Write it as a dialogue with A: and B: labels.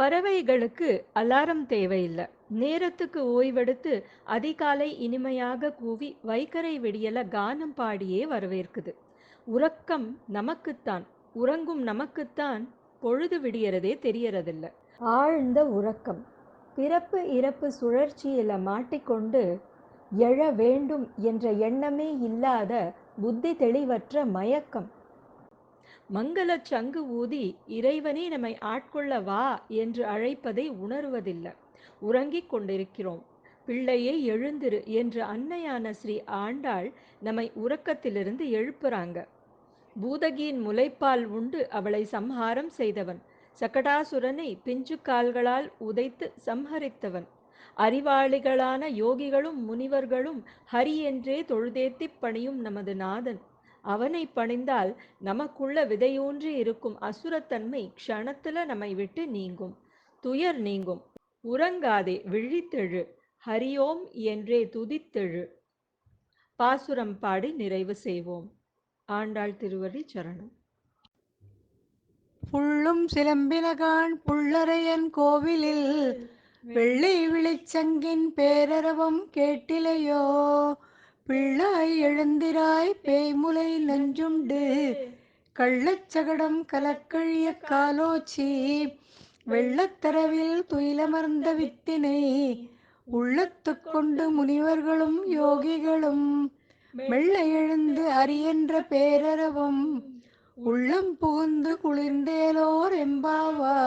A: பறவைகளுக்கு அலாரம் தேவையில்லை. நேரத்துக்கு ஓய்வெடுத்து அதிகாலை இனிமையாக கூவி வைகறை விடியல கானம் பாடியே வரவேற்குது. உறக்கம் நமக்குத்தான் உறங்கும் நமக்குத்தான் பொழுது விடியறதே தெரியறதில்ல. ஆழ்ந்த உறக்கம் பிறப்பு இறப்பு சுழற்சியில மாட்டிக்கொண்டு எழ வேண்டும் என்ற எண்ணமே இல்லாத புத்தி தெளிவற்ற மயக்கம் மங்களச் சங்கு ஊதி இறைவனே நம்மை ஆட்கொள்ள வா என்று அழைப்பதை உணர்வதில்லை. உறங்கிக் கொண்டிருக்கிறோம். பிள்ளையே எழுந்திரு என்று அன்னையான ஸ்ரீ ஆண்டாள் நம்மை உறக்கத்திலிருந்து எழுப்புறாங்க. பூதகியின் முலைப்பால் உண்டு அவளை சம்ஹாரம் செய்தவன். சகடாசுரனை பிஞ்சு கால்களால் உதைத்து சம்ஹரித்தவன். அறிவாளிகளான யோகிகளும் முனிவர்களும் ஹரி என்றே தொழுதேத்திப் பணியும் நமது நாதன். அவனை பணிந்தால் நமக்குள்ள விதையூன்றி இருக்கும் அசுரத்தன்மை க்ஷணத்துல நம்மை விட்டு நீங்கும். துயர் நீங்கும். உறங்காதே விழித்தெழு. ஹரியோம் என்றே துதித்தெழு. பாசுரம் பாடி நிறைவு செய்வோம். ஆண்டாள் திருவடி சரணம்.
B: புள்ளும் சிலம்பினகான் புள்ளரையன் கோவிலில் வெள்ளை விழிச்சங்கின் பேரரவம் கேட்டிலையோ? பிள்ளாய் எழுந்திராய் பேய்முலை நஞ்சுண்டு. கள்ளச்சகடம் கலக்கழிய காலோச்சி. வெள்ளத்தரவில் துயிலமர்ந்த வித்தினை. உள்ளத்து கொண்டு முனிவர்களும் யோகிகளும் மெல்ல எழுந்து அரியன்ற பேரரவம். உள்ளம் புகுந்து குளிர்ந்தேலோர் எம்பாவாய்